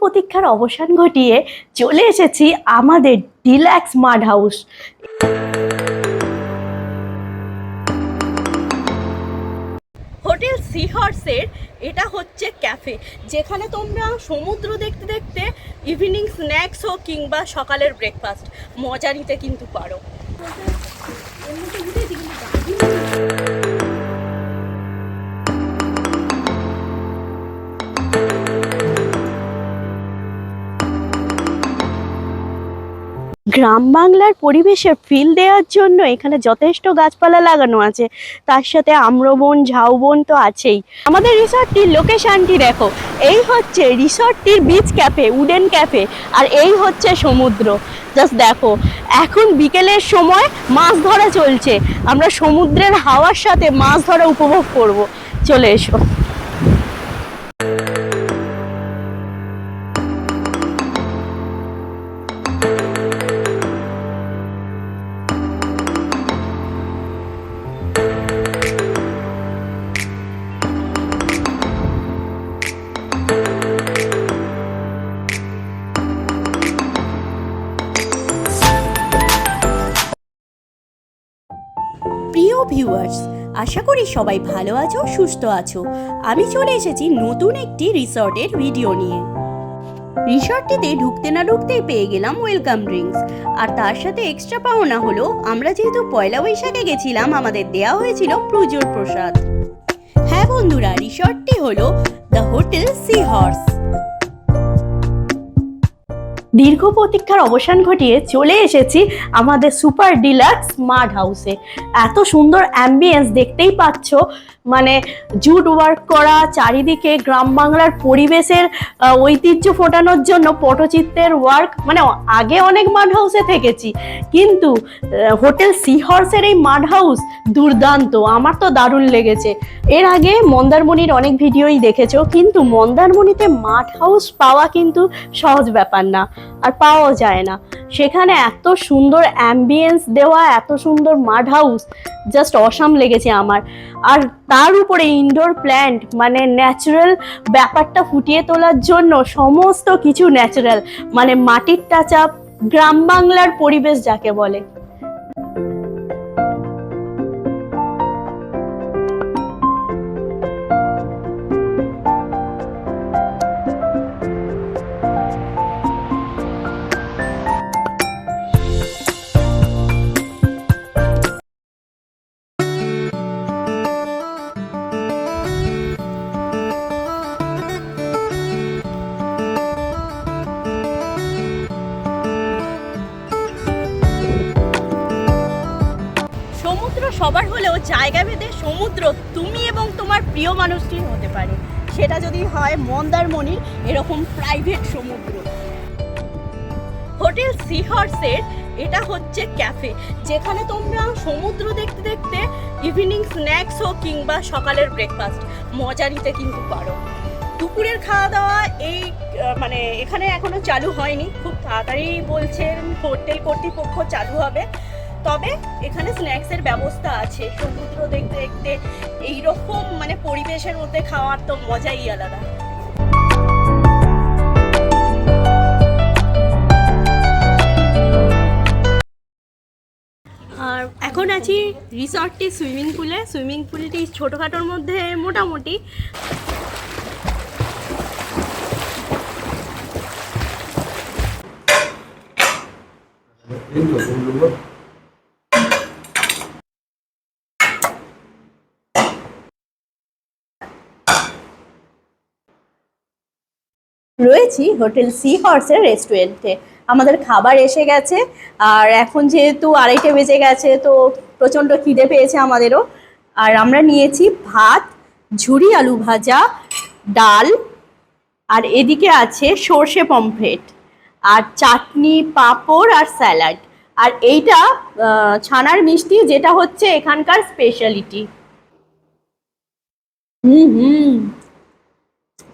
প্রতীক্ষার অবসান ঘটিয়ে চলে এসেছি আমাদের ডিল্যাক্স মাড হাউস। হোটেল সিহর্সের এটা হচ্ছে ক্যাফে, যেখানে তোমরা সমুদ্র দেখতে দেখতে ইভিনিং স্ন্যাক্স হোক কিংবা সকালের ব্রেকফাস্ট মজা নিতে কিন্তু পারো। গ্রাম বাংলার পরিবেশে ফিল দেওয়ার জন্য এখানে যথেষ্ট গাছপালা লাগানো আছে। তার সাথে আম্রবন, ঝাউবন তো আছেই। আমাদের রিসর্টটির লোকেশানটি দেখো। এই হচ্ছে রিসর্টটির বিচ ক্যাফে উডেন ক্যাফে আর এই হচ্ছে সমুদ্র। জাস্ট দেখো, এখন বিকেলের সময় মাছ ধরা চলছে। আমরা সমুদ্রের হাওয়ার সাথে মাছ ধরা উপভোগ করব। চলে এসো। প্রিয় ভিউয়ার্স আশা করি সবাই ভালো আছো, সুস্থ আছো। আমি চলে এসেছি নতুন একটি রিসর্টের ভিডিও নিয়ে। রিসর্টটিতে ঢুকতে না ঢুকতেই পেয়ে গেলাম ওয়েলকাম ড্রিঙ্কস। আর তার সাথে এক্সট্রা পাওনা হলো, আমরা যেহেতু পয়লা বৈশাখে গেছিলাম, আমাদের দেওয়া হয়েছিল প্রচুর প্রসাদ। হ্যাঁ বন্ধুরা, রিসর্টটি হলো দ্য হোটেল সি হর্স। দীর্ঘ প্রতীক্ষার অবসান ঘটিয়ে চলে এসেছি আমাদের সুপার ডিলাক্স স্মার্ট হাউসে। এত সুন্দর অ্যাম্বিয়েন্স দেখতেই পাচ্ছ। মানে জুট ওয়ার্ক করা, চারিদিকে গ্রাম বাংলার পরিবেশের ঐতিহ্য ফোটানোর জন্য পটচিত্রের ওয়ার্ক মানে আগে অনেক মাড হাউসে থেকেছি। কিন্তু হোটেল সি হর্সের এই মাড হাউস দুর্দান্ত, আমার তো দারুণ লেগেছে। এর আগে মন্দারমণির অনেক ভিডিওই দেখেছ, কিন্তু মন্দারমণিতে মাড হাউস পাওয়া কিন্তু সহজ ব্যাপার না। আর পাওয়া যায় না। সেখানে এত সুন্দর অ্যাম্বিয়েন্স দেওয়া, এত সুন্দর মাড হাউস জাস্ট অসাম লেগেছে আমার। আর তার উপরে ইনডোর প্ল্যান্ট মানে ন্যাচারাল ব্যাপারটা ফুটিয়ে তোলার জন্য সমস্ত কিছু ন্যাচারাল মানে মাটির টাচ গ্রাম বাংলার পরিবেশ যাকে বলে। জায়গা ভেদে সমুদ্র, তুমি এবং তোমার প্রিয় মানুষটির হতে পারে। সেটা যদি হয় মন্দারমণির এরকম প্রাইভেট সমুদ্র। হোটেল সিহর্সের এটা হচ্ছে ক্যাফে যেখানে তোমরা সমুদ্র দেখতে দেখতে ইভিনিং স্ন্যাক্স হোক কিংবা সকালের ব্রেকফাস্ট মজা নিতে কিন্তু পারো। দুপুরের খাওয়া দাওয়া এই মানে এখানে এখনও চালু হয়নি, খুব তাড়াতাড়ি বলছেন হোটেল কর্তৃপক্ষ চালু হবে। তবে এখানে স্ন্যাক্সের ব্যবস্থা আছে। সমুদ্র দেখতে দেখতে এইরকম মানে পরিবেশের মধ্যে খাওয়ার তো মজাই আলাদা। আর এখন আছি রিসর্টটি সুইমিং পুলে। সুইমিং পুলটি ছোটোখাটোর মধ্যে মোটামুটি। রয়েছি হোটেল সি হর্সের রেস্টুরেন্টে আমাদের খাবার এসে গেছে, আর এখন যেহেতু আড়াইটে বেজে গেছে, তো প্রচণ্ড খিদে পেয়েছে আমাদেরও। আর আমরা নিয়েছি ভাত, ঝুরি আলু ভাজা, ডাল, আর এদিকে আছে সর্ষে পমফ্রেট, আর চাটনি, পাঁপড় আর স্যালাড। আর এইটা ছানার মিষ্টি, যেটা হচ্ছে এখানকার স্পেশালিটি হুম হুম।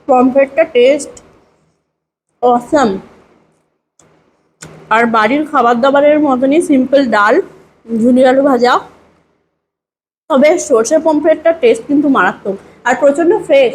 পমফ্রেটটা টেস্ট অসাম আর বাড়ির খাবার দাবারের মতনই সিম্পল ডাল ঝুলি আলু ভাজা। তবে সর্ষে পমফ্রেটটার টেস্ট কিন্তু মারাত্মক। আর প্রচণ্ড ফ্রেশ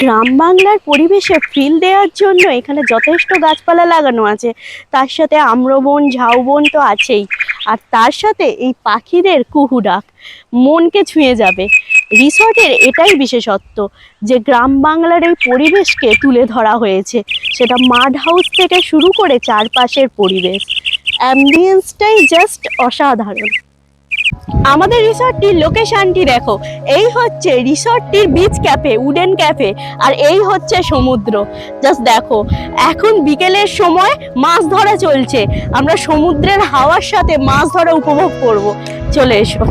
গ্রাম বাংলার পরিবেশে ফিল দেওয়ার জন্য এখানে যথেষ্ট গাছপালা লাগানো আছে। তার সাথে আম্রবন, ঝাউবন তো আছেই। আর তার সাথে এই পাখিদের কুহু ডাক, মনকে ছুঁয়ে যাবে। রিসর্টের এটাই বিশেষত্ব যে গ্রাম বাংলার এই পরিবেশকে তুলে ধরা হয়েছে। সেটা মাড হাউস থেকে শুরু করে চারপাশের পরিবেশ। অ্যাম্বিয়েন্সটাই জাস্ট অসাধারণ। আমাদের রিসর্টটির লোকেশনটি দেখো। এই হচ্ছে রিসর্টটির বিচ ক্যাফে উডেন ক্যাফে আর এই হচ্ছে সমুদ্র। জাস্ট দেখো, এখন বিকেলের সময় মাছ ধরা চলছে। আমরা সমুদ্রের হাওয়ার সাথে মাছ ধরা উপভোগ করব। চলে এসো।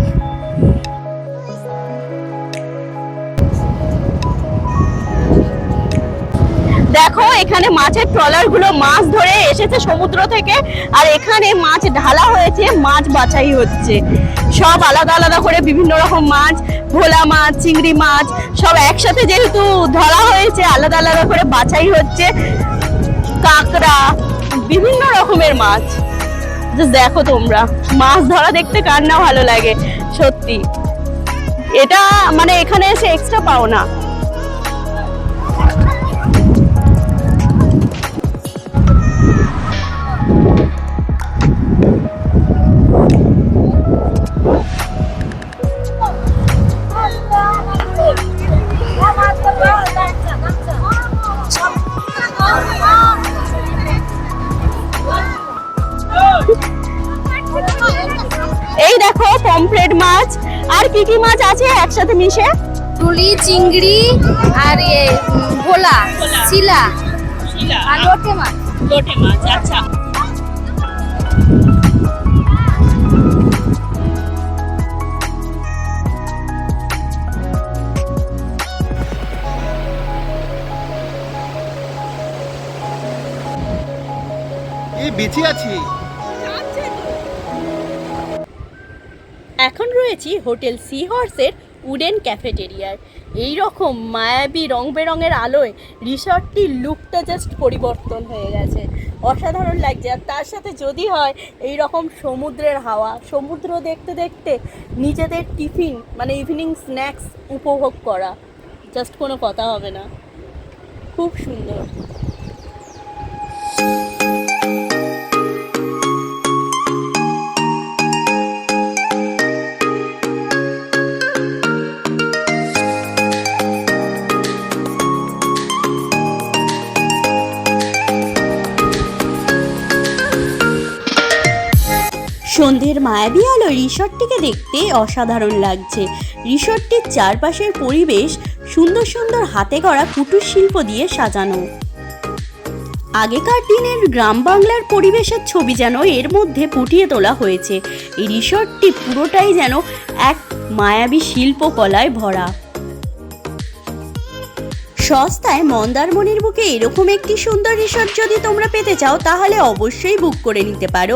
দেখো, এখানে মাছের ট্রলারগুলো মাছ ধরে এসেছে সমুদ্র থেকে, আর এখানে মাছ ঢালা হয়েছে, মাছ বাছাই হচ্ছে। সব আলাদা আলাদা করে বিভিন্ন রকম মাছ, ভোলা মাছ, চিংড়ি মাছ, সব একসাথে যেহেতু ধরা হয়েছে, আলাদা আলাদা করে বাছাই হচ্ছে, কাঁকড়া, বিভিন্ন রকমের মাছ। দেখো তোমরা, মাছ ধরা দেখতে কার না ভালো লাগে, সত্যি। এটা মানে এখানে এসে এক্সট্রা পাও না। মাছ? আর কি কি মাছ আছে একসাথে মিশে? টুলি চিংড়ি আর এ ভোলা শিলা। আর লোটে মাছ। লোটে মাছ আচ্ছা। বেঁচে আছি রয়েছি হোটেল সি হর্সের উডেন ক্যাফেটেরিয়ার। এই রকম মায়াবী রং বেরঙের আলোয় রিসর্টটির লুকটা জাস্ট পরিবর্তন হয়ে গেছে। অসাধারণ লাগছে। আর তার সাথে যদি হয় এই রকম সমুদ্রের হাওয়া, সমুদ্র দেখতে দেখতে নিজেদের টিফিন মানে ইভিনিং স্ন্যাক্স উপভোগ করা জাস্ট কোনো কথা হবে না। খুব সুন্দর। সন্ধ্যের মায়াবী আলো রিসর্টটিকে দেখতে অসাধারণ লাগছে। রিসর্টটির চারপাশের পরিবেশ সুন্দর সুন্দর হাতে করা কুটির শিল্প দিয়ে সাজানো। আগেকার দিনের গ্রাম বাংলার পরিবেশের ছবি যেন এর মধ্যে ফুটিয়ে তোলা হয়েছে। এই রিসর্টটি পুরোটাই যেন এক মায়াবী শিল্পকলায় ভরা। সস্তায় মন্দারমণির বুকে এরকম একটি সুন্দর রিসর্ট যদি তোমরা পেতে চাও, তাহলে অবশ্যই বুক করে নিতে পারো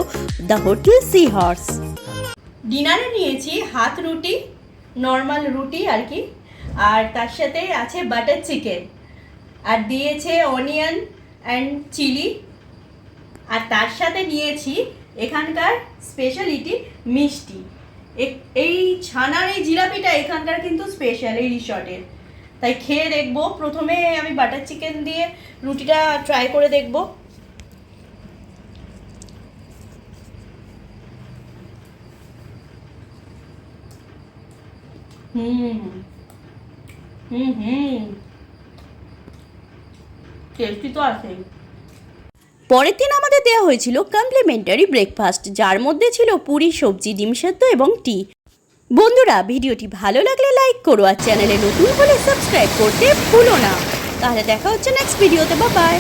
দ্য হোটেল সি হর্স ডিনারে নিয়েছি হাত রুটি, নর্মাল রুটি আর কি, আর তার সাথে আছে বাটার চিকেন। আর দিয়েছে অনিয়ন অ্যান্ড চিলি। আর তার সাথে নিয়েছি এখানকার স্পেশালিটি মিষ্টি। এই ছানার এই জিলাপিটা এখানকার কিন্তু স্পেশাল এই রিসর্টের। তাই খেয়ে দেখব। প্রথমে আমি বাটার চিকেন দিয়ে রুটিটা ট্রাই করে দেখব। হুম হুম হুম। তো আছেই পরের দিন আমাদের দেওয়া হয়েছিল কমপ্লিমেন্টারি ব্রেকফাস্ট যার মধ্যে ছিল পুরি, সবজি, ডিম সেদ্ধ এবং টি বন্ধুরা, ভিডিওটি ভালো লাগলে লাইক করো আর চ্যানেলে নতুন হলে সাবস্ক্রাইব করতে ভুলো না। তাহলে দেখা হচ্ছে নেক্সট ভিডিওতে বা বাই